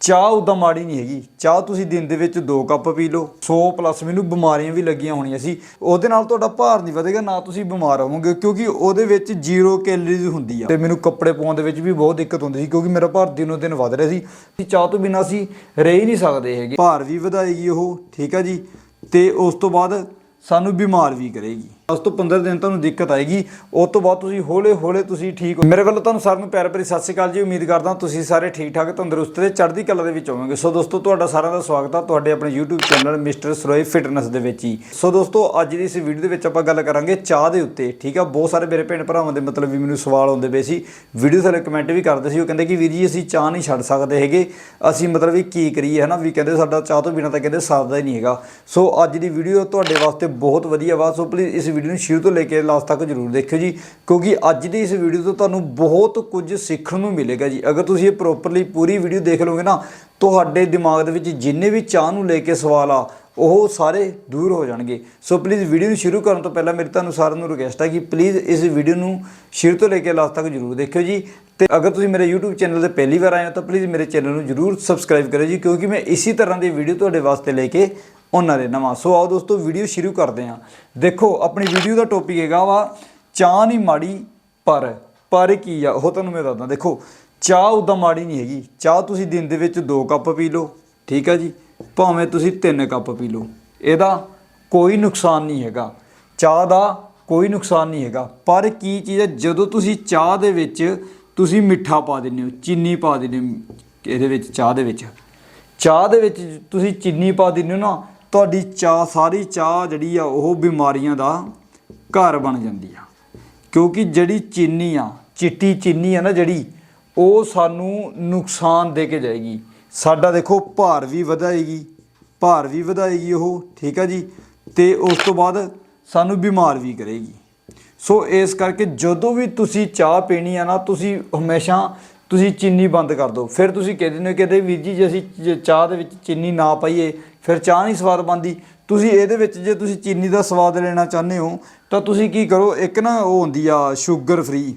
ਚਾਹ ਉਦਾਂ ਮਾੜੀ ਨਹੀਂ ਹੈਗੀ। ਚਾਹ ਤੁਸੀਂ ਦਿਨ ਦੇ ਵਿੱਚ 2 ਕੱਪ ਪੀ ਲਓ। 100 ਪਲੱਸ ਮੈਨੂੰ ਬਿਮਾਰੀਆਂ ਵੀ ਲੱਗੀਆਂ ਹੋਣੀਆਂ ਸੀ। ਉਹਦੇ ਨਾਲ ਤੁਹਾਡਾ ਭਾਰ ਨਹੀਂ ਵਧੇਗਾ, ਨਾ ਤੁਸੀਂ ਬਿਮਾਰ ਹੋਵੋਗੇ, ਕਿਉਂਕਿ ਉਹਦੇ ਵਿੱਚ ਜ਼ੀਰੋ ਕੈਲਰੀਜ਼ ਹੁੰਦੀ ਆ। ਤੇ ਮੈਨੂੰ ਕੱਪੜੇ ਪਾਉਣ ਦੇ ਵਿੱਚ ਵੀ ਬਹੁਤ ਦਿੱਕਤ ਹੁੰਦੀ ਸੀ, ਕਿਉਂਕਿ ਮੇਰਾ ਭਾਰ ਦਿਨੋਂ ਦਿਨ ਵਧ ਰਿਹਾ ਸੀ। ਅਸੀਂ ਚਾਹ ਤੋਂ ਬਿਨਾਂ ਅਸੀਂ ਰਹਿ ਹੀ ਨਹੀਂ ਸਕਦੇ ਹੈਗੇ। ਭਾਰ ਵੀ ਵਧਾਏਗੀ ਉਹ, ਠੀਕ ਆ ਜੀ। ਤੇ ਉਸ ਤੋਂ ਬਾਅਦ ਸਾਨੂੰ ਬਿਮਾਰ ਵੀ ਕਰੇਗੀ। ਉਸ ਤੋਂ 15 ਦਿਨ ਤੁਹਾਨੂੰ ਦਿੱਕਤ ਆਏਗੀ। ਉਸ ਤੋਂ ਬਾਅਦ ਤੁਸੀਂ ਹੌਲੇ ਹੌਲੇ ਤੁਸੀਂ ਠੀਕ ਹੋ ਮੇਰੇ ਵੱਲੋਂ ਤੁਹਾਨੂੰ ਸਾਰਿਆਂ ਨੂੰ ਪਿਆਰ ਭਰੀ ਸਤਿ ਸ਼੍ਰੀ ਅਕਾਲ ਜੀ। ਉਮੀਦ ਕਰਦਾ ਤੁਸੀਂ ਸਾਰੇ ਠੀਕ ਠਾਕ ਤੰਦਰੁਸਤ ਤੇ ਚੜ੍ਹਦੀ ਕਲਾ ਦੇ ਵਿੱਚ ਹੋਵੋਗੇ। ਸੋ ਦੋਸਤੋ, ਤੁਹਾਡਾ ਸਾਰਿਆਂ ਦਾ ਸਵਾਗਤ ਆ ਤੁਹਾਡੇ ਆਪਣੇ YouTube channel mister Saroye fitness ਦੇ ਵਿੱਚ ਹੀ। ਸੋ ਦੋਸਤੋ, ਅੱਜ ਦੀ ਇਸ ਵੀਡੀਓ ਦੇ ਵਿੱਚ ਆਪਾਂ ਗੱਲ ਕਰਾਂਗੇ ਚਾਹ ਦੇ ਉੱਤੇ, ਠੀਕ ਆ? ਬਹੁਤ ਸਾਰੇ ਮੇਰੇ ਭੈਣ ਭਰਾਵਾਂ ਦੇ ਮਤਲਬ ਵੀ ਮੈਨੂੰ ਸਵਾਲ ਆਉਂਦੇ ਪਏ ਸੀ। ਵੀਡੀਓ ਥੱਲੇ ਕਮੈਂਟ ਵੀ ਕਰਦੇ ਸੀ। ਉਹ ਕਹਿੰਦੇ ਕਿ ਵੀਰ ਜੀ, ਅਸੀਂ ਚਾਹ ਨਹੀਂ ਛੱਡ ਸਕਦੇ ਹੈਗੇ। ਅਸੀਂ ਮਤਲਬ ਵੀ ਕੀ ਕਰੀਏ, ਹਨਾ? ਵੀ ਕਹਿੰਦੇ ਸਾਡਾ ਚਾਹ ਤੋਂ ਬਿਨਾਂ ਤਾਂ ਕਹਿੰਦੇ ਸਰਦਾ ਹੀ ਨਹੀਂ ਹੈਗਾ। ਸੋ ਅੱਜ ਦੀ ਵੀਡੀਓ ਤੁਹਾਡੇ ਵਾਸਤੇ ਬਹੁਤ ਵਧੀਆ ਵਾ। ਸੋ ਪਲੀਜ਼ ਇਸ ਵੀਡੀਓ ਨੂੰ ਸ਼ੁਰੂ ਤੋਂ ਲੈ ਕੇ ਲਾਸਟ ਤੱਕ ਜਰੂਰ ਦੇਖਿਓ ਜੀ, ਕਿਉਂਕਿ ਅੱਜ ਦੀ ਇਸ ਵੀਡੀਓ ਤੋਂ ਤੁਹਾਨੂੰ ਬਹੁਤ ਕੁਝ ਸਿੱਖਣ ਨੂੰ ਮਿਲੇਗਾ ਜੀ। ਅਗਰ ਤੁਸੀਂ ਇਹ ਪ੍ਰੋਪਰਲੀ ਪੂਰੀ ਵੀਡੀਓ ਦੇਖ ਲਓਗੇ ਨਾ, ਤੁਹਾਡੇ ਦਿਮਾਗ ਦੇ ਵਿੱਚ ਜਿੰਨੇ ਵੀ ਚਾਹ ਨੂੰ ਲੈ ਕੇ ਸਵਾਲ ਆ, ਉਹ ਸਾਰੇ ਦੂਰ ਹੋ ਜਾਣਗੇ। ਸੋ ਪਲੀਜ਼ ਵੀਡੀਓ ਨੂੰ ਸ਼ੁਰੂ ਕਰਨ ਤੋਂ ਪਹਿਲਾਂ ਮੇਰੀ ਤੁਹਾਨੂੰ ਸਾਰਿਆਂ ਨੂੰ ਰਿਕਵੈਸਟ ਹੈ ਕਿ ਪਲੀਜ਼ ਇਸ ਵੀਡੀਓ ਨੂੰ ਸ਼ੁਰੂ ਤੋਂ ਲੈ ਕੇ ਲਾਸਟ ਤੱਕ ਜਰੂਰ ਦੇਖਿਓ ਜੀ। ਤੇ ਅਗਰ ਤੁਸੀਂ ਮੇਰੇ YouTube ਚੈਨਲ ਤੇ ਪਹਿਲੀ ਵਾਰ ਆਏ ਹੋ, ਤਾਂ ਪਲੀਜ਼ ਮੇਰੇ ਚੈਨਲ ਨੂੰ ਜਰੂਰ ਸਬਸਕ੍ਰਾਈਬ ਕਰਿਓ ਜੀ, ਕਿਉਂਕਿ ਮੈਂ ਇਸੇ ਤਰ੍ਹਾਂ ਦੀ ਵੀਡੀਓ ਤੁਹਾਡੇ ਵਾਸਤੇ ਲੈ ਕੇ ਉਹਨਾਂ ਦੇ ਨਵਾਂ। ਸੋ ਆਓ ਦੋਸਤੋ ਵੀਡੀਓ ਸ਼ੁਰੂ ਕਰਦੇ ਹਾਂ। ਦੇਖੋ, ਆਪਣੀ ਵੀਡੀਓ ਦਾ ਟੌਪਿਕ ਹੈਗਾ ਵਾ, ਚਾਹ ਨਹੀਂ ਮਾੜੀ, ਪਰ ਪਰ ਕੀ ਆ? ਉਹ ਤੁਹਾਨੂੰ ਮੈਂ ਦੱਸਦਾ। ਦੇਖੋ, ਚਾਹ ਉਦਾਂ ਮਾੜੀ ਨਹੀਂ ਹੈਗੀ। ਚਾਹ ਤੁਸੀਂ ਦਿਨ ਦੇ ਵਿੱਚ 2 ਕੱਪ ਪੀ ਲਓ, ਠੀਕ ਆ ਜੀ? ਭਾਵੇਂ ਤੁਸੀਂ 3 ਕੱਪ ਪੀ ਲਓ। ਇਹਦਾ ਕੋਈ ਨੁਕਸਾਨ ਨਹੀਂ ਹੈਗਾ। ਚਾਹ ਦਾ ਕੋਈ ਨੁਕਸਾਨ ਨਹੀਂ ਹੈਗਾ। ਪਰ ਕੀ ਚੀਜ਼ ਹੈ? ਜਦੋਂ ਤੁਸੀਂ ਚਾਹ ਦੇ ਵਿੱਚ ਤੁਸੀਂ ਮਿੱਠਾ ਪਾ ਦਿੰਦੇ ਹੋ, ਚੀਨੀ ਪਾ ਦਿੰਦੇ ਹੋ, ਇਹਦੇ ਵਿੱਚ, ਚਾਹ ਦੇ ਵਿੱਚ। ਚਾਹ ਦੇ ਵਿੱਚ ਤੁਸੀਂ ਚੀਨੀ ਪਾ ਦਿੰਦੇ ਹੋ ਨਾ ਤੁਹਾਡੀ ਚਾਹ ਸਾਰੀ ਚਾਹ ਜਿਹੜੀ ਆ, ਉਹ ਬਿਮਾਰੀਆਂ ਦਾ ਘਰ ਬਣ ਜਾਂਦੀ ਆ। ਕਿਉਂਕਿ ਜਿਹੜੀ ਚੀਨੀ ਆ, ਚਿੱਟੀ ਚੀਨੀ ਆ ਨਾ ਜਿਹੜੀ, ਉਹ ਸਾਨੂੰ ਨੁਕਸਾਨ ਦੇ ਕੇ ਜਾਏਗੀ। ਸਾਡਾ ਦੇਖੋ, ਭਾਰ ਵੀ ਵਧਾਏਗੀ, ਭਾਰ ਵੀ ਵਧਾਏਗੀ ਉਹ, ਠੀਕ ਆ ਜੀ? ਤੇ ਉਸ ਤੋਂ ਬਾਅਦ ਸਾਨੂੰ ਬਿਮਾਰ ਵੀ ਕਰੇਗੀ। ਸੋ ਇਸ ਕਰਕੇ ਜਦੋਂ ਵੀ ਤੁਸੀਂ ਚਾਹ ਪੀਣੀ ਆ ਨਾ, ਤੁਸੀਂ ਹਮੇਸ਼ਾ ਤੁਸੀਂ ਚੀਨੀ ਬੰਦ ਕਰ ਦਿਓ। ਫਿਰ ਤੁਸੀਂ ਕਹਿੰਦੇ ਨੇ ਕਹਿੰਦੇ ਵੀਰ ਜੀ, ਜੇ ਅਸੀਂ ਚਾਹ ਦੇ ਵਿੱਚ ਚੀਨੀ ਨਾ ਪਾਈਏ ਫਿਰ ਚਾਹ ਨਹੀਂ ਸਵਾਦ ਬਣਦੀ। ਤੁਸੀਂ ਇਹਦੇ ਵਿੱਚ ਜੇ ਤੁਸੀਂ ਚੀਨੀ ਦਾ ਸਵਾਦ ਲੈਣਾ ਚਾਹੁੰਦੇ ਹੋ, ਤਾਂ ਤੁਸੀਂ ਕੀ ਕਰੋ, ਇੱਕ ਨਾ ਉਹ ਹੁੰਦੀ ਆ ਸ਼ੂਗਰ ਫ੍ਰੀ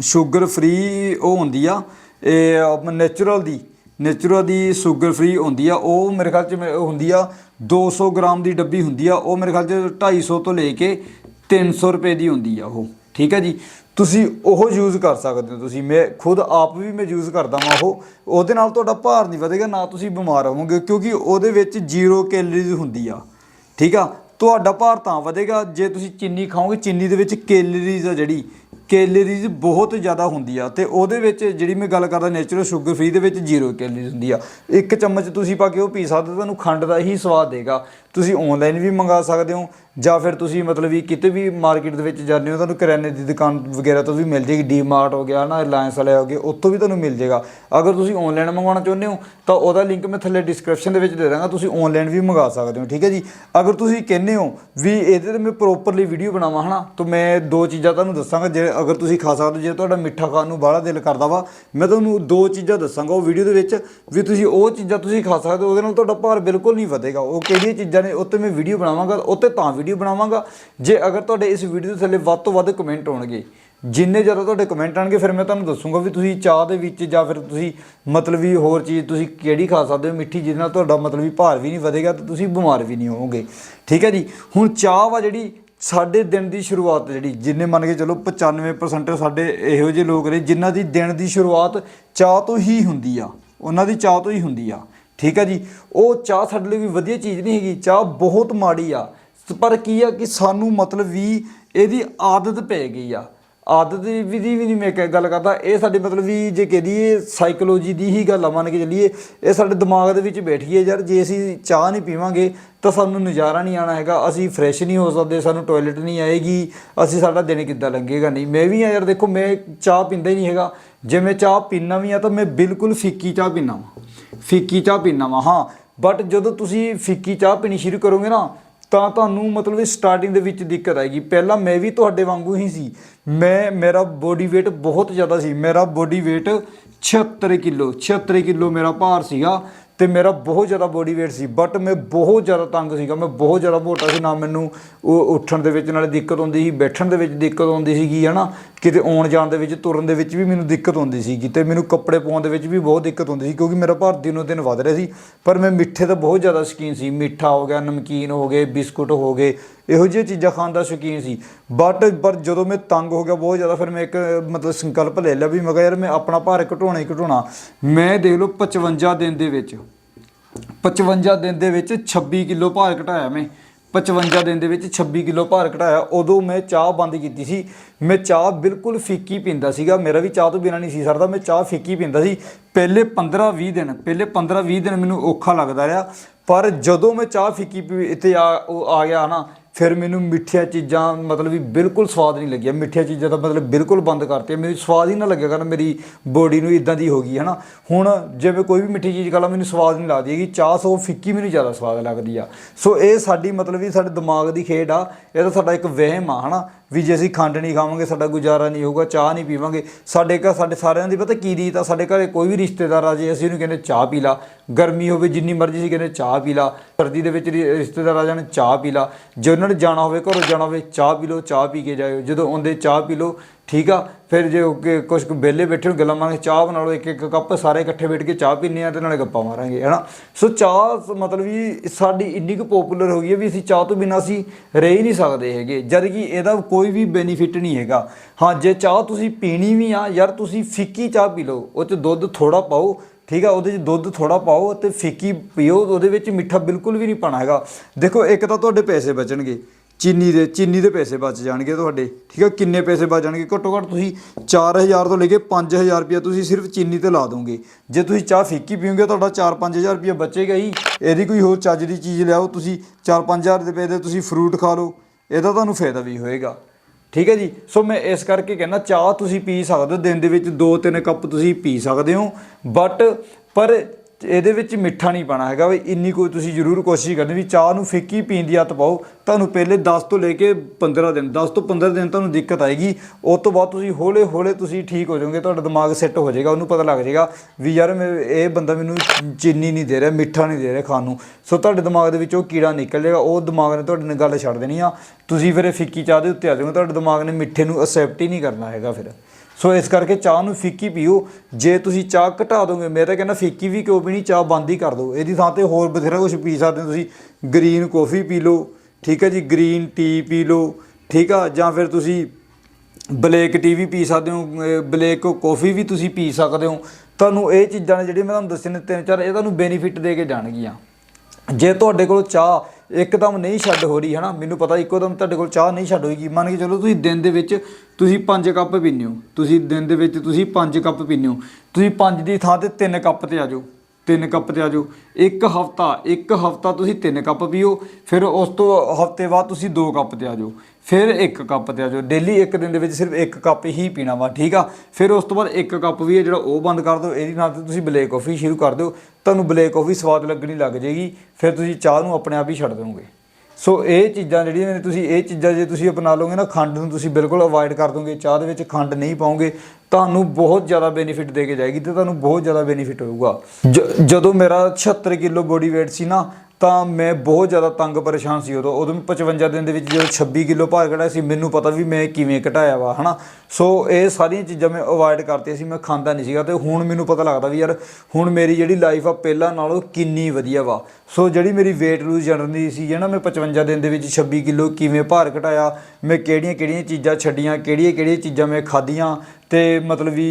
ਸ਼ੂਗਰ ਫ੍ਰੀ ਉਹ ਹੁੰਦੀ ਆ, ਇਹ ਨੇਚਰਲ ਦੀ ਨੇਚਰਲ ਦੀ ਸ਼ੂਗਰ ਫ੍ਰੀ ਹੁੰਦੀ ਆ। ਉਹ ਮੇਰੇ ਖਿਆਲ ਚ ਮੇ- ਉਹ ਹੁੰਦੀ ਆ 200 ਗ੍ਰਾਮ ਦੀ ਡੱਬੀ ਹੁੰਦੀ ਆ। ਉਹ ਮੇਰੇ ਖਿਆਲ ਚ 250 ਤੋਂ ਲੈ ਕੇ 300 ਰੁਪਏ ਦੀ ਹੁੰਦੀ ਆ ਉਹ। ਠੀਕ ਹੈ ਜੀ? ਤੁਸੀਂ ਉਹ ਯੂਜ਼ ਕਰ ਸਕਦੇ ਹੋ। ਤੁਸੀਂ ਮੈਂ ਖੁਦ ਆਪ ਵੀ ਮੈਂ ਯੂਜ਼ ਕਰਦਾ ਹਾਂ ਉਹ। ਉਹਦੇ ਨਾਲ ਤੁਹਾਡਾ ਭਾਰ ਨਹੀਂ ਵਧੇਗਾ, ਨਾ ਤੁਸੀਂ ਬਿਮਾਰ ਹੋਵੋਗੇ, ਕਿਉਂਕਿ ਉਹਦੇ ਵਿੱਚ ਜ਼ੀਰੋ ਕੈਲਰੀਜ਼ ਹੁੰਦੀ ਆ। ਠੀਕ ਆ? ਤੁਹਾਡਾ ਭਾਰ ਤਾਂ ਵਧੇਗਾ, ਜੇ ਤੁਸੀਂ ਚੀਨੀ ਖਾਓਗੇ, ਚੀਨੀ ਦੇ ਵਿੱਚ ਕੈਲਰੀਜ਼ ਆ ਜਿਹੜੀ। ਕੈਲਰੀਜ਼ ਬਹੁਤ ਜ਼ਿਆਦਾ ਹੁੰਦੀ ਆ ਤੇ ਉਹਦੇ ਵਿੱਚ ਜਿਹੜੀ ਮੈਂ ਗੱਲ ਕਰਦਾ ਨੇਚਰਲ ਸ਼ੂਗਰ ਫ੍ਰੀ ਦੇ ਵਿੱਚ ਜ਼ੀਰੋ ਕੈਲਰੀਜ਼ ਹੁੰਦੀ ਆ। ਇੱਕ ਚਮਚ ਤੁਸੀਂ ਪਾ ਕੇ ਉਹ ਪੀ ਸਕਦੇ ਹੋ, ਤੁਹਾਨੂੰ ਖੰਡ ਦਾ ਹੀ ਸਵਾਦ ਦੇਗਾ। ਤੁਸੀਂ ਆਨਲਾਈਨ ਵੀ ਮੰਗਾ ਸਕਦੇ ਹੋ, ਜਾਂ ਫਿਰ ਤੁਸੀਂ ਮਤਲਬ ਵੀ ਕਿਤੇ ਵੀ ਮਾਰਕੀਟ ਦੇ ਵਿੱਚ ਜਾਂਦੇ ਹੋ, ਤੁਹਾਨੂੰ ਕਰਿਆਨੇ ਦੀ ਦੁਕਾਨ ਵਗੈਰਾ ਤੋਂ ਵੀ ਮਿਲ ਜੇਗੀ ਡੀਮਾਰਟ ਹੋ ਗਿਆ, ਨਾ ਰਿਲਾਇੰਸ ਵਾਲੇ ਹੋ ਗਏ, ਉੱਥੋਂ ਵੀ ਤੁਹਾਨੂੰ ਮਿਲ ਜੇਗਾ ਅਗਰ ਤੁਸੀਂ ਆਨਲਾਈਨ ਮੰਗਵਾਉਣਾ ਚਾਹੁੰਦੇ ਹੋ, ਤਾਂ ਉਹਦਾ ਲਿੰਕ ਮੈਂ ਥੱਲੇ ਡਿਸਕ੍ਰਿਪਸ਼ਨ ਦੇ ਵਿੱਚ ਦੇ ਦਾਂਗਾ, ਤੁਸੀਂ ਆਨਲਾਈਨ ਵੀ ਮੰਗਾ ਸਕਦੇ ਹੋ, ਠੀਕ ਹੈ ਜੀ? ਅਗਰ ਤੁਸੀਂ ਕਹਿੰਦੇ ਹੋ ਵੀ ਇਹਦੇ ਤੇ ਮੈਂ ਪ੍ਰੋਪਰਲੀ ਵੀਡੀਓ ਬਣਾਵਾਂ ਹਨਾ, ਤਾਂ ਮੈਂ ਦੋ ਚੀਜ਼ਾਂ ਤੁਹਾਨੂੰ ਦੱਸਾਂਗਾ ਜੇ ਅਗਰ ਤੁਸੀਂ ਖਾ ਸਕਦੇ ਹੋ, ਜੇ ਤੁਹਾਡਾ ਮਿੱਠਾ ਖਾਣ ਨੂੰ ਬਾਹਲਾ ਦਿਲ ਕਰਦਾ ਵਾ, ਮੈਂ ਤੁਹਾਨੂੰ ਦੋ ਚੀਜ਼ਾਂ ਦੱਸਾਂਗਾ ਉਹ ਵੀਡੀਓ ਦੇ ਵਿੱਚ, ਵੀ ਤੁਸੀਂ ਉਹ ਚੀਜ਼ਾਂ ਤੁਸੀਂ ਖਾ ਸਕਦੇ ਹੋ, ਉਹਦੇ ਨਾਲ ਤੁਹਾਡਾ ਭਾਰ ਬਿਲਕੁਲ ਨਹੀਂ ਵਧੇਗਾ। ਉਹ ਕਿਹੜੀਆਂ ਚੀਜ਼ਾਂ ਨੇ ਉੱਤੇ ਮੈਂ ਵੀਡੀਓ ਬਣਾਵਾਂਗਾ ਉੱਤੇ ਤਾਂ ਵੀਡੀਓ ਬਣਾਵਾਂਗਾ। ਜੇ ਅਗਰ ਤੁਹਾਡੇ ਇਸ ਵੀਡੀਓ ਦੇ ਥੱਲੇ ਵੱਧ ਤੋਂ ਵੱਧ ਕਮੈਂਟ ਆਉਣਗੇ, ਜਿੰਨੇ ਜ਼ਿਆਦਾ ਤੁਹਾਡੇ ਕਮੈਂਟ ਆਣਗੇ ਫਿਰ ਮੈਂ ਤੁਹਾਨੂੰ ਦੱਸੂਗਾ ਵੀ ਤੁਸੀਂ ਚਾਹ ਦੇ ਵਿੱਚ ਜਾਂ ਫਿਰ ਤੁਸੀਂ ਮਤਲਬ ਵੀ ਹੋਰ ਚੀਜ਼ ਤੁਸੀਂ ਕਿਹੜੀ ਖਾ ਸਕਦੇ ਹੋ, ਮਿੱਠੀ, ਜਿਹਦੇ ਨਾਲ ਤੁਹਾਡਾ ਮਤਲਬ ਵੀ ਭਾਰ ਵੀ ਨਹੀਂ ਵਧੇਗਾ ਤੇ ਤੁਸੀਂ ਬਿਮਾਰ ਵੀ ਨਹੀਂ ਹੋਵੋਗੇ। ਠੀਕ ਹੈ ਜੀ? ਹੁਣ ਚਾਹ ਵਾ ਜਿਹੜੀ ਸਾਡੇ ਦਿਨ ਦੀ ਸ਼ੁਰੂਆਤ ਜਿਹੜੀ, ਜਿੰਨੇ ਮੰਨ ਕੇ ਚਲੋ 95% ਸਾਡੇ ਇਹੋ ਜਿਹੇ ਲੋਕ ਨੇ, ਜਿਨ੍ਹਾਂ ਦੀ ਦਿਨ ਦੀ ਸ਼ੁਰੂਆਤ ਚਾਹ ਤੋਂ ਹੀ ਹੁੰਦੀ ਆ। ਉਹਨਾਂ ਦੀ ਚਾਹ ਤੋਂ ਹੀ ਹੁੰਦੀ ਆ। ਠੀਕ ਆ ਜੀ? ਉਹ ਚਾਹ ਸਾਡੇ ਲਈ ਵੀ ਵਧੀਆ ਚੀਜ਼ ਨਹੀਂ ਹੈਗੀ, ਚਾਹ ਬਹੁਤ ਮਾੜੀ ਆ। ਪਰ ਕੀ ਆ ਕਿ ਸਾਨੂੰ ਮਤਲਬ ਵੀ ਇਹਦੀ ਆਦਤ ਪੈ ਗਈ ਆ। ਆਦਤ ਦੀ ਵੀ ਦੀ ਵੀ ਨਹੀਂ ਮੈਂ ਗੱਲ ਕਰਦਾ। ਇਹ ਸਾਡੇ ਮਤਲਬ ਵੀ ਜੇ ਕਹਦੀਏ ਸਾਈਕੋਲੋਜੀ ਦੀ ਹੀ ਗੱਲ ਆ, ਮੰਨ ਕੇ ਚੱਲੀਏ, ਇਹ ਸਾਡੇ ਦਿਮਾਗ ਦੇ ਵਿੱਚ ਬੈਠੀਏ ਯਾਰ, ਜੇ ਅਸੀਂ ਚਾਹ ਨਹੀਂ ਪੀਵਾਂਗੇ ਤਾਂ ਸਾਨੂੰ ਨਜ਼ਾਰਾ ਨਹੀਂ ਆਣਾ ਹੈਗਾ। ਅਸੀਂ ਫਰੈਸ਼ ਨਹੀਂ ਹੋ ਸਕਦੇ, ਸਾਨੂੰ ਟਾਇਲਟ ਨਹੀਂ ਆਏਗੀ। ਅਸੀਂ ਸਾਡਾ ਦਿਨ ਕਿੱਦਾਂ ਲੰਘੇਗਾ, ਨਹੀਂ। ਮੈਂ ਵੀ ਆ ਯਾਰ, ਦੇਖੋ, ਮੈਂ ਚਾਹ ਪੀਂਦਾ ਹੀ ਨਹੀਂ ਹੈਗਾ। ਜੇ ਮੈਂ ਚਾਹ ਪੀਣਾ ਵੀ ਆ ਤਾਂ ਮੈਂ ਬਿਲਕੁਲ ਫਿੱਕੀ ਚਾਹ ਪੀਣਾ ਵਾ। ਫਿੱਕੀ ਚਾਹ ਪੀਣਾ ਵਾ, ਹਾਂ। ਬਟ ਜਦੋਂ ਤੁਸੀਂ ਫਿੱਕੀ ਚਾਹ ਪੀਣੀ ਸ਼ੁਰੂ ਕਰੋਗੇ ਨਾ ਤਾਂ ਤੁਹਾਨੂੰ ਮਤਲਬ ਸਟਾਰਟਿੰਗ ਦੇ ਵਿੱਚ ਦਿੱਕਤ ਆਏਗੀ। ਪਹਿਲਾਂ ਮੈਂ ਵੀ ਤੁਹਾਡੇ ਵਾਂਗੂ ਹੀ ਸੀ। ਮੈਂ, ਮੇਰਾ ਬੋਡੀ weight ਬਹੁਤ ਜ਼ਿਆਦਾ ਸੀ। ਮੇਰਾ ਬੋਡੀ weight 76 ਕਿਲੋ 76 ਕਿਲੋ ਮੇਰਾ ਭਾਰ ਸੀਗਾ ਤੇ ਮੇਰਾ ਬਹੁਤ ਜ਼ਿਆਦਾ ਬੋਡੀ weight ਸੀ। ਬਟ ਮੈਂ ਬਹੁਤ ਜ਼ਿਆਦਾ ਤੰਗ ਸੀਗਾ। ਮੈਂ ਬਹੁਤ ਜ਼ਿਆਦਾ ਮੋਟਾ ਸੀ। ਨਾ ਮੈਨੂੰ ਉਹ ਉੱਠਣ ਦੇ ਵਿੱਚ ਨਾਲੇ ਦਿੱਕਤ ਆਉਂਦੀ ਸੀ, ਬੈਠਣ ਦੇ ਵਿੱਚ ਦਿੱਕਤ ਆਉਂਦੀ ਸੀਗੀ, ਹਨਾ? ਕਿਤੇ ਆਉਣ ਜਾਣ ਦੇ ਵਿੱਚ, ਤੁਰਨ ਦੇ ਵਿੱਚ ਵੀ ਮੈਨੂੰ ਦਿੱਕਤ ਹੁੰਦੀ ਸੀ ਕਿਤੇ ਮੈਨੂੰ ਕੱਪੜੇ ਪਾਉਣ ਦੇ ਵਿੱਚ ਵੀ ਬਹੁਤ ਦਿੱਕਤ ਹੁੰਦੀ ਸੀ ਕਿਉਂਕਿ ਮੇਰਾ ਭਾਰ ਦਿਨੋਂ ਦਿਨ ਵਧ ਰਿਹਾ ਸੀ। ਪਰ ਮੈਂ ਮਿੱਠੇ ਦਾ ਬਹੁਤ ਜ਼ਿਆਦਾ ਸ਼ੌਕੀਨ ਸੀ। ਮਿੱਠਾ ਹੋ ਗਿਆ, ਨਮਕੀਨ ਹੋ ਗਏ, ਬਿਸਕੁਟ ਹੋ ਗਏ, ਇਹੋ ਜਿਹੀਆਂ ਚੀਜ਼ਾਂ ਖਾਣ ਦਾ ਸ਼ੌਕੀਨ ਸੀ। ਬਟ ਪਰ ਜਦੋਂ ਮੈਂ ਤੰਗ ਹੋ ਗਿਆ ਬਹੁਤ ਜ਼ਿਆਦਾ, ਫਿਰ ਮੈਂ ਇੱਕ, ਮਤਲਬ ਸੰਕਲਪ ਲੈ ਲਿਆ ਵੀ ਮੈਂ ਕਿਹਾ ਯਾਰ ਮੈਂ ਆਪਣਾ ਭਾਰ ਘਟਾਉਣਾ ਹੀ ਘਟਾਉਣਾ। ਮੈਂ ਦੇਖ ਲਓ 55 ਦਿਨ ਦੇ ਵਿੱਚ 55 ਦਿਨ ਦੇ ਵਿੱਚ 26 ਕਿਲੋ ਭਾਰ ਘਟਾਇਆ ਮੈਂ। 55 ਦਿਨ ਦੇ ਵਿੱਚ 26 ਕਿਲੋ ਭਾਰ ਘਟਾਇਆ। ਉਦੋਂ ਮੈਂ ਚਾਹ ਬੰਦ ਕੀਤੀ ਸੀ। ਮੈਂ ਚਾਹ ਬਿਲਕੁਲ ਫਿੱਕੀ ਪੀਂਦਾ ਸੀਗਾ। ਮੇਰਾ ਵੀ ਚਾਹ ਤੋਂ ਬਿਨਾ ਨਹੀਂ ਸੀ ਸਰਦਾ। ਮੈਂ ਚਾਹ ਫਿੱਕੀ ਪੀਂਦਾ ਸੀ। ਪਹਿਲੇ 15 20 ਦਿਨ, ਪਹਿਲੇ 15 20 ਦਿਨ ਮੈਨੂੰ ਔਖਾ ਲੱਗਦਾ ਰਿਹਾ। ਪਰ ਜਦੋਂ ਮੈਂ ਚਾਹ ਫੀਕੀ ਪੀ ਤੇ ਆ ਉਹ ਆ ਗਿਆ ਨਾ ਫਿਰ ਮੈਨੂੰ ਮਿੱਠੀਆਂ ਚੀਜ਼ਾਂ ਮਤਲਬ ਵੀ ਬਿਲਕੁਲ ਸਵਾਦ ਨਹੀਂ ਲੱਗਿਆ। ਮਿੱਠੀਆਂ ਚੀਜ਼ਾਂ ਦਾ ਮਤਲਬ ਬਿਲਕੁਲ ਬੰਦ ਕਰਤੀਆਂ। ਮੈਨੂੰ ਸਵਾਦ ਹੀ ਨਾ ਲੱਗਿਆ ਕਰਨ, ਮੇਰੀ ਬੋਡੀ ਨੂੰ ਇਦਾਂ ਦੀ ਹੋ ਗਈ ਹੈ ਨਾ ਹੁਣ ਜਿਵੇਂ ਕੋਈ ਵੀ ਮਿੱਠੀ ਚੀਜ਼ ਖਾ ਲਾ, ਮੈਨੂੰ ਸਵਾਦ ਨਹੀਂ ਲੱਗਦੀ ਹੈਗੀ। ਚਾਹ, ਸੋ, ਫਿੱਕੀ ਮੈਨੂੰ ਜ਼ਿਆਦਾ ਸਵਾਦ ਲੱਗਦੀ ਆ। ਸੋ ਇਹ ਸਾਡੀ ਮਤਲਬ ਵੀ ਸਾਡੇ ਦਿਮਾਗ ਦੀ ਖੇਡ ਆ। ਇਹ ਤਾਂ ਸਾਡਾ ਇੱਕ ਵਹਿਮ ਆ, ਹਨਾ। ਵੀ ਜੇ ਅਸੀਂ ਖੰਡ ਨਹੀਂ ਖਾਵਾਂਗੇ, ਸਾਡਾ ਗੁਜ਼ਾਰਾ ਨਹੀਂ ਹੋਊਗਾ, ਚਾਹ ਨਹੀਂ ਪੀਵਾਂਗੇ। ਸਾਡੇ ਘਰ, ਸਾਡੇ ਸਾਰਿਆਂ ਦੀ ਪਤਾ ਕੀ ਰੀਤ ਆ? ਸਾਡੇ ਘਰੇ ਕੋਈ ਵੀ ਰਿਸ਼ਤੇਦਾਰ ਆ ਜੇ, ਅਸੀਂ ਉਹਨੂੰ ਕਹਿੰਦੇ ਚਾਹ ਪੀ ਲਾ। ਗਰਮੀ ਹੋਵੇ, ਜਿੰਨੀ ਮਰਜ਼ੀ ਸੀ ਕਹਿੰਦੇ ਚਾਹ ਪੀ ਲਾ। ਸਰਦੀ ਦੇ ਵਿੱਚ ਰਿਸ਼ਤੇਦਾਰ ਆ ਜਾਣ, ਚਾਹ ਪੀ ਲਾ। ਜੇ ਉਹਨਾਂ ਨੇ ਜਾਣਾ ਹੋਵੇ, ਘਰੋਂ ਜਾਣਾ ਹੋਵੇ, ਚਾਹ ਪੀ ਲਓ, ਚਾਹ ਪੀ ਕੇ ਜਾਇਓ। ਜਦੋਂ ਆਉਂਦੇ ਚਾਹ ਪੀ ਲਓ ਠੀਕ ਆ, ਫਿਰ ਜੇ ਉਹ ਕਿ ਕੁਝ ਕੁ ਵਿਹਲੇ ਬੈਠੇ ਹੋ ਗੱਲਾਂ ਮਾਰਾਂਗੇ, ਚਾਹ ਬਣਾ ਲਓ, ਇੱਕ ਇੱਕ ਕੱਪ ਸਾਰੇ ਇਕੱਠੇ ਬੈਠ ਕੇ ਚਾਹ ਪੀਂਦੇ ਆ ਤੇ ਨਾਲੇ ਗੱਪਾਂ ਮਾਰਾਂਗੇ, ਹੈਨਾ? ਸੋ ਚਾਹ ਮਤਲਬ ਵੀ ਸਾਡੀ ਇੰਨੀ ਕੁ ਪਪੂਲਰ ਹੋ ਗਈ ਹੈ ਵੀ ਅਸੀਂ ਚਾਹ ਤੋਂ ਬਿਨਾਂ ਅਸੀਂ ਰਹਿ ਹੀ ਨਹੀਂ ਸਕਦੇ ਹੈਗੇ, ਜਦ ਕਿ ਇਹਦਾ ਕੋਈ ਵੀ ਬੈਨੀਫਿਟ ਨਹੀਂ ਹੈਗਾ। ਹਾਂ, ਜੇ ਚਾਹ ਤੁਸੀਂ ਪੀਣੀ ਵੀ ਆ, ਯਾਰ ਤੁਸੀਂ ਫਿੱਕੀ ਚਾਹ ਪੀ ਲਓ, ਉਹ 'ਚ ਦੁੱਧ ਥੋੜਾ ਪਾਓ, ਠੀਕ ਆ, ਉਹਦੇ 'ਚ ਦੁੱਧ ਥੋੜਾ ਪਾਓ ਤੇ ਫਿੱਕੀ ਪੀਓ, ਉਹਦੇ ਵਿੱਚ ਮਿੱਠਾ ਬਿਲਕੁਲ ਵੀ ਨਹੀਂ ਪਾਣਾ ਹੈਗਾ। ਦੇਖੋ, ਇੱਕ ਤਾਂ ਤੁਹਾਡੇ ਪੈਸੇ ਬਚਣਗੇ। ਚੀਨੀ ਦੇ ਚੀਨੀ ਦੇ ਪੈਸੇ ਬਚ ਜਾਣਗੇ ਤੁਹਾਡੇ। ਠੀਕ ਹੈ, ਕਿੰਨੇ ਪੈਸੇ ਬਚ ਜਾਣਗੇ? ਘੱਟੋ ਘੱਟ ਤੁਸੀਂ 4000 ਤੋਂ ਲੈ ਕੇ 5000 ਰੁਪਏ ਤੁਸੀਂ ਸਿਰਫ ਚੀਨੀ ਤੇ ਲਾ ਦੋਗੇ। ਜੇ ਤੁਸੀਂ ਚਾਹ ਫਿੱਕੀ ਪੀਓਗੇ, ਤੁਹਾਡਾ 4-5000 ਰੁਪਏ ਬਚੇਗਾ ਹੀ। ਇਹਦੀ ਕੋਈ ਹੋਰ ਚੱਜ ਦੀ ਚੀਜ਼ ਲਿਆਓ, ਤੁਸੀਂ 4-5000 ਰੁਪਏ ਦੇ ਤੁਸੀਂ ਫਰੂਟ ਖਾ ਲਓ। ਇਹਦਾ ਤੁਹਾਨੂੰ ਫਾਇਦਾ ਵੀ ਹੋਏਗਾ। ਠੀਕ ਹੈ ਜੀ? ਸੋ ਮੈਂ ਇਸ ਕਰਕੇ ਕਹਿੰਦਾ, ਚਾਹ ਤੁਸੀਂ ਪੀ ਸਕਦੇ ਹੋ, ਦਿਨ ਦੇ ਵਿੱਚ 2-3 ਕੱਪ ਤੁਸੀਂ ਪੀ ਸਕਦੇ ਹੋ। ਬਟ ਪਰ ਇਹਦੇ ਵਿੱਚ ਮਿੱਠਾ ਨਹੀਂ ਪਾਣਾ ਹੈਗਾ ਵੀ ਇੰਨੀ ਕੋਈ ਤੁਸੀਂ ਜ਼ਰੂਰ ਕੋਸ਼ਿਸ਼ ਕਰਨੀ ਵੀ ਚਾਹ ਨੂੰ ਫਿੱਕੀ ਪੀਣ ਦੀ ਆਦਤ ਪਾਓ, ਤੁਹਾਨੂੰ ਪਹਿਲੇ 10 ਤੋਂ ਲੈ ਕੇ 15 ਦਿਨ 10 ਤੋਂ 15 ਦਿਨ ਤੁਹਾਨੂੰ ਦਿੱਕਤ ਆਏਗੀ, ਉਸ ਤੋਂ ਬਾਅਦ ਤੁਸੀਂ ਹੌਲੇ ਹੌਲੇ ਤੁਸੀਂ ਠੀਕ ਹੋ ਜਾਓਗੇ, ਤੁਹਾਡਾ ਦਿਮਾਗ ਸੈੱਟ ਹੋ ਜਾਏਗਾ, ਉਹਨੂੰ ਪਤਾ ਲੱਗ ਜਾਏਗਾ ਵੀ ਯਾਰ ਮੈਂ, ਇਹ ਬੰਦਾ ਮੈਨੂੰ ਚੀਨੀ ਨਹੀਂ ਦੇ ਰਿਹਾ, ਮਿੱਠਾ ਨਹੀਂ ਦੇ ਰਿਹਾ ਖਾਣ ਨੂੰ। ਸੋ ਤੁਹਾਡੇ ਦਿਮਾਗ ਦੇ ਵਿੱਚ ਉਹ ਕੀੜਾ ਨਿਕਲ ਜਾਏਗਾ, ਉਹ ਦਿਮਾਗ ਨੇ ਤੁਹਾਡੇ ਨਾਲ ਗੱਲ ਛੱਡ ਦੇਣੀ ਆ। ਤੁਸੀਂ ਫਿਰ ਇਹ ਫਿੱਕੀ ਚਾਹ ਦੇ ਉੱਤੇ ਆ ਜਾਓਗੇ, ਤੁਹਾਡੇ ਦਿਮਾਗ ਨੇ ਮਿੱਠੇ ਨੂੰ ਅਸੈਪਟ ਹੀ ਨਹੀਂ ਕਰਨਾ ਹੈਗਾ ਫਿਰ। ਸੋ ਇਸ ਕਰਕੇ ਚਾਹ ਨੂੰ ਫਿੱਕੀ ਪੀਓ। ਜੇ ਤੁਸੀਂ ਚਾਹ ਘਟਾ ਦੋਗੇ, ਮੈਂ ਤਾਂ ਕਹਿੰਦਾ ਫਿੱਕੀ ਵੀ ਕਿਉਂ ਪੀਣੀ, ਚਾਹ ਬੰਦ ਹੀ ਕਰ ਦਿਓ। ਇਹਦੀ ਥਾਂ ਤੇ ਹੋਰ ਬਥੇਰਾ ਕੁਝ ਪੀ ਸਕਦੇ ਹੋ ਤੁਸੀਂ। ਗ੍ਰੀਨ ਕਾਫੀ ਪੀ ਲਓ, ਠੀਕ ਹੈ ਜੀ? ਗ੍ਰੀਨ ਟੀ ਪੀ ਲਓ, ਠੀਕ ਆ? ਜਾਂ ਫਿਰ ਤੁਸੀਂ ਬਲੈਕ ਟੀ ਵੀ ਪੀ ਸਕਦੇ ਹੋ ਬਲੈਕ ਕਾਫੀ ਵੀ ਤੁਸੀਂ ਪੀ ਸਕਦੇ ਹੋ। ਤੁਹਾਨੂੰ ਇਹ ਚੀਜ਼ਾਂ ਨੇ ਜਿਹੜੀਆਂ ਮੈਂ ਤੁਹਾਨੂੰ ਦੱਸੀਆਂ ਨੇ ਤਿੰਨ ਚਾਰ ਇਹ ਤੁਹਾਨੂੰ ਬੈਨੀਫਿਟ ਦੇ ਕੇ ਜਾਣਗੀਆਂ। ਜੇ ਤੁਹਾਡੇ ਕੋਲ ਚਾਹ ਇੱਕਦਮ ਨਹੀਂ ਛੱਡ ਹੋ ਰਹੀ ਹੈ ਨਾ ਮੈਨੂੰ ਪਤਾ ਇੱਕੋਦਮ ਤੁਹਾਡੇ ਕੋਲ ਚਾਹ ਨਹੀਂ ਛੱਡ ਹੋਏਗੀ। ਮੰਨ ਕੇ ਚਲੋ ਤੁਸੀਂ ਦਿਨ ਦੇ ਵਿੱਚ ਤੁਸੀਂ 5 ਕੱਪ ਪੀਂਦੇ ਹੋ। ਤੁਸੀਂ ਦਿਨ ਦੇ ਵਿੱਚ ਤੁਸੀਂ 5 ਕੱਪ ਪੀਂਦੇ ਹੋ। ਤੁਸੀਂ 5 ਦੀ ਥਾਂ ਤੇ 3 ਕੱਪ ਤੇ ਆ ਜਾਓ। ਤਿੰਨ ਕੱਪ ਤੇ ਆ ਜਾਓ ਇੱਕ ਹਫਤਾ ਇੱਕ ਹਫਤਾ ਤੁਸੀਂ ਤਿੰਨ ਕੱਪ ਪੀਓ, ਫਿਰ ਉਸ ਤੋਂ ਹਫ਼ਤੇ ਬਾਅਦ ਤੁਸੀਂ ਦੋ ਕੱਪ ਤੇ ਆ ਜਾਓ ਫਿਰ ਇੱਕ ਕੱਪ ਤੇ ਆ ਜਾਓ ਡੇਲੀ ਇੱਕ ਦਿਨ ਦੇ ਵਿੱਚ ਸਿਰਫ ਇੱਕ ਕੱਪ ਹੀ ਪੀਣਾ ਵਾ, ਠੀਕ ਆ? ਫਿਰ ਉਸ ਤੋਂ ਬਾਅਦ ਇੱਕ ਕੱਪ ਵੀ ਹੈ ਜਿਹੜਾ ਉਹ ਬੰਦ ਕਰ ਦਿਓ। ਇਹਦੀ ਨਾਲ ਤੁਸੀਂ ਬਲੈਕ ਕਾਫੀ ਸ਼ੁਰੂ ਕਰ ਦਿਓ। ਤੁਹਾਨੂੰ ਬਲੈਕ ਕਾਫੀ ਸਵਾਦ ਲੱਗਣੀ ਲੱਗ ਜਾਏਗੀ ਫਿਰ ਤੁਸੀਂ ਚਾਹ ਨੂੰ ਆਪਣੇ ਆਪ ਹੀ ਛੱਡ ਦਿਓਗੇ। ਸੋ ਇਹ ਚੀਜ਼ਾਂ ਜਿਹੜੀਆਂ ਨੇ, ਤੁਸੀਂ ਇਹ ਚੀਜ਼ਾਂ ਜੇ ਤੁਸੀਂ ਅਪਣਾ ਲਓਗੇ ਨਾ, ਖੰਡ ਨੂੰ ਤੁਸੀਂ ਬਿਲਕੁਲ ਅਵੋਇਡ ਕਰ ਦੋਗੇ, ਚਾਹ ਦੇ ਵਿੱਚ ਖੰਡ ਨਹੀਂ ਪਾਓਗੇ, ਤੁਹਾਨੂੰ ਬਹੁਤ ਜ਼ਿਆਦਾ ਬੈਨੀਫਿਟ ਦੇ ਕੇ ਜਾਏਗੀ ਤੇ ਤੁਹਾਨੂੰ ਬਹੁਤ ਜ਼ਿਆਦਾ ਬੈਨੀਫਿਟ ਹੋਊਗਾ। ਜ- ਜਦੋਂ ਮੇਰਾ 76 ਕਿਲੋ ਬੋਡੀ weight ਸੀ ਨਾ ਤਾਂ ਮੈਂ ਬਹੁਤ ਜ਼ਿਆਦਾ ਤੰਗ ਪਰੇਸ਼ਾਨ ਸੀ ਉਦੋਂ। ਉਦੋਂ ਮੈਂ 55 ਦਿਨ ਦੇ ਵਿੱਚ ਜਦੋਂ 26 ਕਿਲੋ ਭਾਰ ਘਟਾਇਆ ਸੀ, ਮੈਨੂੰ ਪਤਾ ਵੀ ਮੈਂ ਕਿਵੇਂ ਘਟਾਇਆ ਵਾ, ਹਨਾ। ਸੋ ਇਹ ਸਾਰੀਆਂ ਚੀਜ਼ਾਂ ਮੈਂ ਅਵੋਇਡ ਕਰਤੀਆਂ ਸੀ, ਮੈਂ ਖਾਂਦਾ ਨਹੀਂ ਸੀਗਾ ਤੇ ਹੁਣ ਮੈਨੂੰ ਪਤਾ ਲੱਗਦਾ ਵੀ ਯਾਰ, ਹੁਣ ਮੇਰੀ ਜਿਹੜੀ ਲਾਈਫ ਆ ਪਹਿਲਾਂ ਨਾਲੋਂ ਕਿੰਨੀ ਵਧੀਆ ਵਾ। ਸੋ ਜਿਹੜੀ ਮੇਰੀ weight lose ਜਰਨੀ ਸੀ ਹੈ ਨਾ ਮੈਂ 55 ਦਿਨ ਦੇ ਵਿੱਚ 26 ਕਿਲੋ ਕਿਵੇਂ ਭਾਰ ਘਟਾਇਆ, ਮੈਂ ਕਿਹੜੀਆਂ ਕਿਹੜੀਆਂ ਚੀਜ਼ਾਂ ਛੱਡੀਆਂ, ਕਿਹੜੀਆਂ ਕਿਹੜੀਆਂ ਚੀਜ਼ਾਂ ਮੈਂ ਖਾਧੀਆਂ ਤੇ ਮਤਲਬ ਵੀ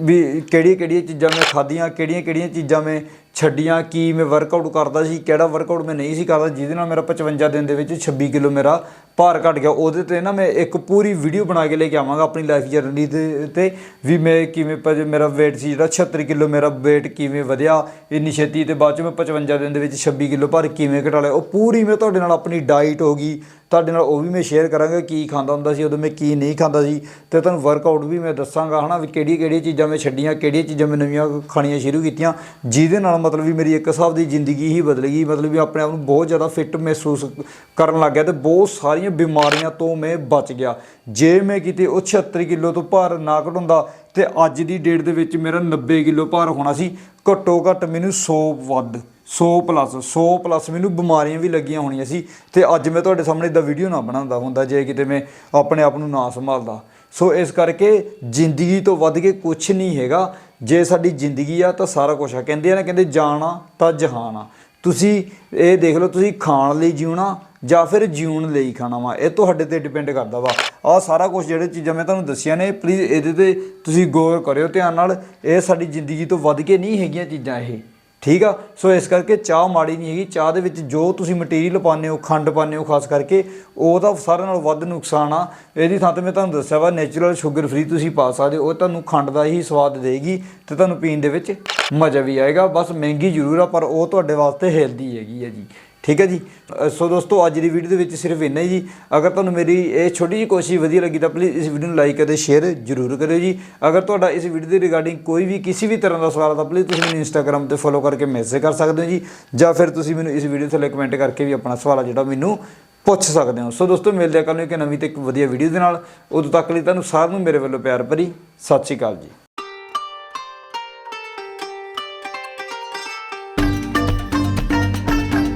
ਵੀ ਕਿਹੜੀਆਂ ਕਿਹੜੀਆਂ ਚੀਜ਼ਾਂ ਮੈਂ ਖਾਧੀਆਂ, ਕਿਹੜੀਆਂ ਕਿਹੜੀਆਂ ਚੀਜ਼ਾਂ ਮੈਂ ਛੱਡੀਆਂ ਕੀ ਮੈਂ ਵਰਕਆਊਟ ਕਰਦਾ ਸੀ, ਕਿਹੜਾ ਵਰਕਆਊਟ ਮੈਂ ਨਹੀਂ ਸੀ ਕਰਦਾ, ਜਿਹਦੇ ਨਾਲ ਮੇਰਾ 55 ਦਿਨ ਦੇ ਵਿੱਚ 26 ਕਿਲੋ ਮੇਰਾ ਭਾਰ ਘਟ ਗਿਆ। ਉਹਦੇ ਤੇ ਨਾ ਮੈਂ ਇੱਕ ਪੂਰੀ ਵੀਡੀਓ ਬਣਾ ਕੇ ਲੈ ਕੇ ਆਵਾਂਗਾ ਆਪਣੀ ਲਾਈਫ ਜਰਨੀ ਤੇ ਤੇ, ਵੀ ਮੈਂ ਕਿਵੇਂ ਪ- ਮੇਰਾ weight ਸੀ ਜਿਹੜਾ 76 ਕਿਲੋ, ਮੇਰਾ weight ਕਿਵੇਂ ਵਧਿਆ, ਇੰਨੀ ਛੇਤੀ ਤੇ ਬਾਅਦ ਚ ਮੈਂ 55 ਦਿਨ ਦੇ ਵਿੱਚ 26 ਕਿਲੋ ਭਾਰ ਕਿਵੇਂ ਘਟਾ ਲਿਆ। ਉਹ ਪੂਰੀ ਮੈਂ ਤੁਹਾਡੇ ਨਾਲ ਆਪਣੀ ਡਾਈਟ ਹੋ ਗਈ। ਤੁਹਾਡੇ ਨਾਲ ਉਹ ਵੀ ਮੈਂ ਸ਼ੇਅਰ ਕਰਾਂਗਾ ਕੀ ਖਾਂਦਾ ਹੁੰਦਾ ਸੀ, ਉਦੋਂ ਮੈਂ ਕੀ ਨਹੀਂ ਖਾਂਦਾ ਸੀ ਤੇ ਤੁਹਾਨੂੰ ਵਰਕਆਊਟ ਵੀ ਮੈਂ ਦੱਸਾਂਗਾ, ਹਨਾ, ਵੀ ਕਿਹੜੀ ਕਿਹੜੀ ਚੀਜ਼ਾਂ ਮੈਂ ਛੱਡੀਆਂ, ਕਿਹੜੀਆਂ ਚੀਜ਼ਾਂ ਮੈਂ ਨਵੀਆਂ ਖਾਣੀਆਂ ਸ਼ੁਰੂ ਕੀਤੀਆਂ, ਜਿਹਦੇ ਨਾਲ ਮਤਲਬ ਵੀ ਮੇਰੀ ਇੱਕ ਹਿਸਾਬ ਦੀ ਜ਼ਿੰਦਗੀ ਹੀ ਬਦਲ ਗਈ। ਮਤਲਬ ਵੀ ਆਪਣੇ ਆਪ ਨੂੰ ਬਹੁਤ ਜ਼ਿਆਦਾ ਫਿੱਟ ਮਹਿਸੂਸ ਕਰਨ ਲੱਗ ਗਿਆ ਤੇ ਬਹੁਤ ਸਾਰੀਆਂ ਬਿਮਾਰੀਆਂ ਤੋਂ ਮੈਂ ਬਚ ਗਿਆ। ਜੇ ਮੈਂ ਕਿਤੇ ਉਹ 76 ਕਿਲੋ ਤੋਂ ਭਾਰ ਨਾ ਘਟਾਉਂਦਾ ਤੇ ਅੱਜ ਦੀ ਡੇਟ ਦੇ ਵਿੱਚ ਮੇਰਾ 90 ਕਿਲੋ ਭਾਰ ਹੋਣਾ ਸੀ, ਘੱਟੋ ਘੱਟ ਮੈਨੂੰ 100 ਵੱਧ 100 ਪਲੱਸ 100 ਪਲੱਸ ਮੈਨੂੰ ਬਿਮਾਰੀਆਂ ਵੀ ਲੱਗੀਆਂ ਹੋਣੀਆਂ ਸੀ ਤੇ ਅੱਜ ਮੈਂ ਤੁਹਾਡੇ ਸਾਹਮਣੇ ਇਦਾਂ ਵੀਡੀਓ ਨਾ ਬਣਾਉਂਦਾ ਹੁੰਦਾ, ਜੇ ਕਿਤੇ ਮੈਂ ਆਪਣੇ ਆਪ ਨੂੰ ਨਾ ਸੰਭਾਲਦਾ। ਸੋ ਇਸ ਕਰਕੇ ਜ਼ਿੰਦਗੀ ਤੋਂ ਵੱਧ ਕੇ ਕੁਝ ਨਹੀਂ ਹੈਗਾ। ਜੇ ਸਾਡੀ ਜ਼ਿੰਦਗੀ ਆ ਤਾਂ ਸਾਰਾ ਕੁਝ ਆ। ਕਹਿੰਦੇ ਆ ਨਾ, ਕਹਿੰਦੇ ਜਾਣਾ ਤਾਂ ਜਹਾਨ ਆ। ਤੁਸੀਂ ਇਹ ਦੇਖ ਲਓ, ਤੁਸੀਂ ਖਾਣ ਲਈ ਜਿਉਣਾ ਜਾਂ ਫਿਰ ਜਿਉਣ ਲਈ ਖਾਣਾ ਵਾ, ਇਹ ਤੁਹਾਡੇ ਤੇ ਡਿਪੈਂਡ ਕਰਦਾ ਵਾ। ਆਹ ਸਾਰਾ ਕੁਝ ਜਿਹੜੇ ਚੀਜ਼ਾਂ ਮੈਂ ਤੁਹਾਨੂੰ ਦੱਸੀਆਂ ਨੇ ਪਲੀਜ਼ ਇਹਦੇ ਤੇ ਤੁਸੀਂ ਗੌਰ ਕਰਿਓ ਧਿਆਨ ਨਾਲ। ਇਹ ਸਾਡੀ ਜ਼ਿੰਦਗੀ ਤੋਂ ਵੱਧ ਕੇ ਨਹੀਂ ਹੈਗੀਆਂ ਚੀਜ਼ਾਂ ਇਹ। ਠੀਕ ਆ? ਸੋ ਇਸ ਕਰਕੇ ਚਾਹ ਮਾੜੀ ਨਹੀਂ ਹੈਗੀ। ਚਾਹ ਦੇ ਵਿੱਚ ਜੋ ਤੁਸੀਂ ਮਟੀਰੀਅਲ ਪਾਉਂਦੇ ਹੋ, ਖੰਡ ਪਾਉਂਦੇ ਹੋ, ਖਾਸ ਕਰਕੇ, ਉਹ ਤਾਂ ਸਾਰਿਆਂ ਨਾਲੋਂ ਵੱਧ ਨੁਕਸਾਨ ਆ। ਇਹਦੀ ਥਾਂ ਤੇ ਮੈਂ ਤੁਹਾਨੂੰ ਦੱਸਿਆ ਵਾ ਨੇਚਰਲ ਸ਼ੂਗਰ ਫ੍ਰੀ ਤੁਸੀਂ ਪਾ ਸਕਦੇ ਹੋ। ਉਹ ਤੁਹਾਨੂੰ ਖੰਡ ਦਾ ਹੀ ਸਵਾਦ ਦੇਗੀ ਤੇ ਤੁਹਾਨੂੰ ਪੀਣ ਦੇ ਵਿੱਚ ਮਜ਼ਾ ਵੀ ਆਏਗਾ। ਬਸ ਮਹਿੰਗੀ ਜ਼ਰੂਰ ਆ, ਪਰ ਉਹ ਤੁਹਾਡੇ ਵਾਸਤੇ ਹੈਲਦੀ ਹੈਗੀ ਹੈ ਜੀ। ਠੀਕ ਹੈ ਜੀ। ਸੋ ਦੋਸਤੋ, ਅੱਜ ਦੀ ਵੀਡੀਓ ਦੇ ਵਿੱਚ ਸਿਰਫ ਇੰਨਾ ਹੀ ਜੀ। ਅਗਰ ਤੁਹਾਨੂੰ ਮੇਰੀ ਇਹ ਛੋਟੀ ਜਿਹੀ ਕੋਸ਼ਿਸ਼ ਵਧੀਆ ਲੱਗੀ ਤਾਂ ਪਲੀਜ਼ ਇਸ ਵੀਡੀਓ ਨੂੰ ਲਾਈਕ ਅਤੇ ਸ਼ੇਅਰ ਜ਼ਰੂਰ ਕਰਿਓ ਜੀ। ਅਗਰ ਤੁਹਾਡਾ ਇਸ ਵੀਡੀਓ ਦੇ ਰਿਗਾਰਡਿੰਗ ਕੋਈ ਵੀ ਕਿਸੇ ਵੀ ਤਰ੍ਹਾਂ ਦਾ ਸਵਾਲ ਆ ਤਾਂ ਪਲੀਜ਼ ਤੁਸੀਂ ਮੈਨੂੰ ਇੰਸਟਾਗ੍ਰam ਤੇ ਫੋਲੋ ਕਰਕੇ ਮੈਸੇਜ ਕਰ ਸਕਦੇ ਹੋ ਜੀ। ਜਾਂ ਫਿਰ ਤੁਸੀਂ ਮੈਨੂੰ ਇਸ ਵੀਡੀਓ ਥੱਲੇ ਕਮੈਂਟ ਕਰਕੇ ਵੀ ਆਪਣਾ ਸਵਾਲ ਆ ਜਿਹੜਾ ਮੈਨੂੰ ਪੁੱਛ ਸਕਦੇ ਹੋ। ਸੋ ਦੋਸਤੋ, ਮਿਲਦੇ ਆ ਕੱਲ੍ਹ ਨੂੰ ਇੱਕ ਨਵੀਂ ਤੇ ਇੱਕ ਵਧੀਆ ਵੀਡੀਓ ਦੇ ਨਾਲ। ਉਦੋਂ ਤੱਕ ਲਈ ਤੁਹਾਨੂੰ ਸਾਰਿਆਂ ਨੂੰ ਮੇਰੇ ਵੱਲੋਂ ਪਿਆਰ ਭਰੀ ਸਤਿ ਸ਼੍ਰੀ ਅਕਾਲ ਜੀ।